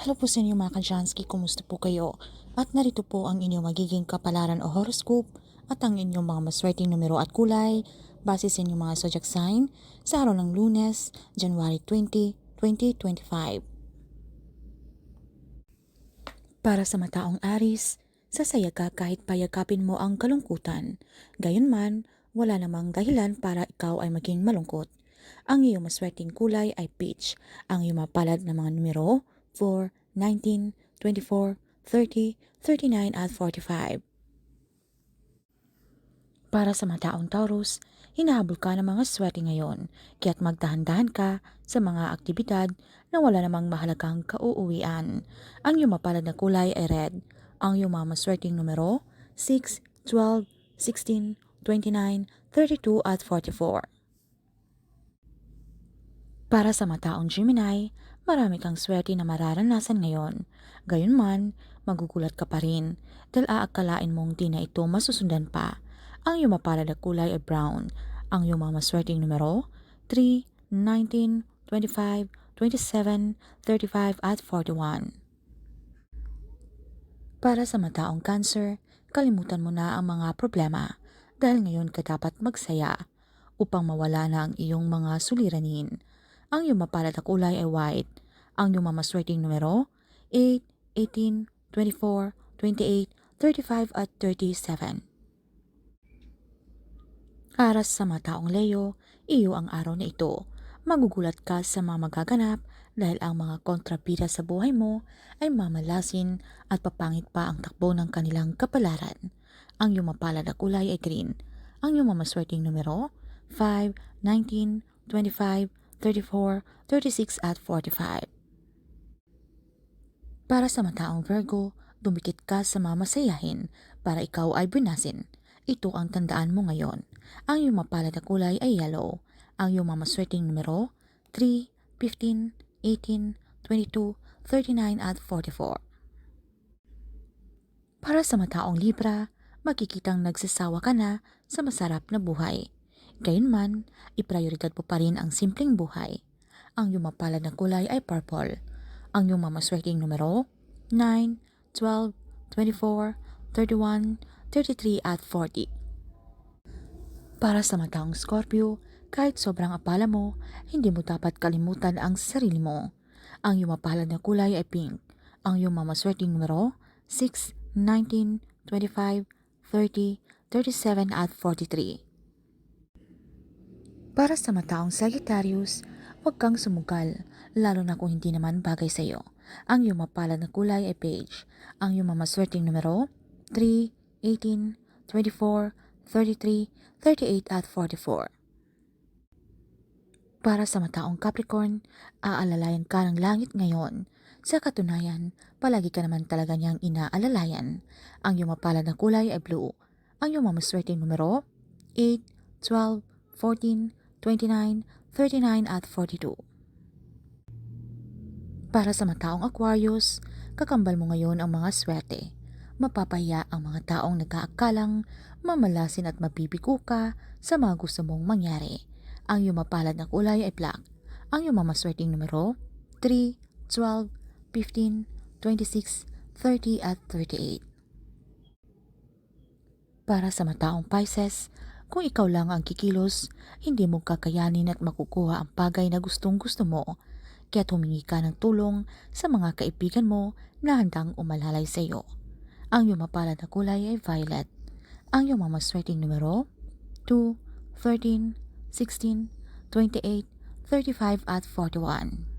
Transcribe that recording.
Hello po sa inyo mga Kajansky, kumusta po kayo? At narito po ang inyong magiging kapalaran o horoscope at ang inyong mga maswerteng numero at kulay base sa inyong mga zodiac sign sa araw ng lunes, January 20, 2025. Para sa mataong Aris, sasaya ka kahit payagkapin mo ang kalungkutan. Gayunman, wala namang dahilan para ikaw ay maging malungkot. Ang iyong maswerteng kulay ay peach. Ang iyong mapalad na mga numero 4, 19, 24, 30, 39 at 45. Para sa mga taong Taurus, hinahabol ka ng mga swerte ngayon, kaya't magdahan-dahan ka sa mga aktibidad na wala namang mahalagang kauuwian. Ang iyong mapalad na kulay ay red. Ang iyong mga maswerteng numero 6, 12, 16, 29, 32 at 44. Para sa mataong Gemini, marami kang swerte na mararanasan ngayon. Gayunman, magugulat ka pa rin dahil aakalain mong di na ito masusundan pa. Ang iyong mapalad na kulay ay brown. Ang iyong mga maswerteng numero 3, 19, 25, 27, 35 at 41. Para sa mataong cancer, kalimutan mo na ang mga problema dahil ngayon ka dapat magsaya upang mawala na ang iyong mga suliranin. Ang iyong mapalad na kulay ay white. Ang iyong mamaswerteng numero 8, 18, 24, 28, 35 at 37. Aras sa mataong Leo, iyo ang araw na ito. Magugulat ka sa mga magaganap dahil ang mga kontrabida sa buhay mo ay mamalasin at papangit pa ang takbo ng kanilang kapalaran. Ang iyong mapalad na kulay ay green. Ang iyong mamaswerteng numero 5, 19, 25, 34, 36 at 45. Para sa mataong Virgo, dumikit ka sa mamasayahin para ikaw ay bunasin. Ito ang tandaan mo ngayon. Ang iyong mapalad na kulay ay yellow. Ang iyong mamaswerteng numero 3, 15, 18, 22, 39 at 44. Para sa mataong Libra, makikitang nagsasawa ka na sa masarap na buhay. Gayunman, iprioridad mo pa rin ang simpleng buhay. Ang iyong mapalad na kulay ay purple. Ang iyong mamaswerteng numero 9, 12, 24, 31, 33 at 40. Para sa mataong Scorpio, kahit sobrang apala mo, hindi mo dapat kalimutan ang sarili mo. Ang iyong mapalad na kulay ay pink. Ang iyong mamaswerteng numero 6, 19, 25, 30, 37 at 43. Para sa mataong Sagittarius, huwag kang sumugal, lalo na kung hindi naman bagay sa iyo. Ang iyong mapalad na kulay ay beige. Ang iyong mamaswerteng numero 3, 18, 24, 33, 38 at 44. Para sa mataong Capricorn, aalalayan ka ng langit ngayon. Sa katunayan, palagi ka naman talaga niyang inaalalayan. Ang iyong mapalad na kulay ay blue. Ang iyong mamaswerteng numero 8, 12, 14, 29, 39 at 42. Para sa mataong Aquarius, kakambal mo ngayon ang mga swerte. Mapapaya ang mga taong nag-aakalang mamalasin at mabibigo ka sa mga gusto mong mangyari. Ang iyong mapalad na kulay ay black. Ang iyong mamaswerteng numero 3, 12, 15, 26, 30 at 38. Para sa mataong Pisces, kung ikaw lang ang kikilos, hindi mo kakayanin at makukuha ang bagay na gustong gusto mo. Kaya humingi ka ng tulong sa mga kaibigan mo na handang umalalay sa iyo. Ang iyong mapalad na kulay ay violet. Ang iyong mamaswerteng numero 2, 13, 16, 28, 35 at 41.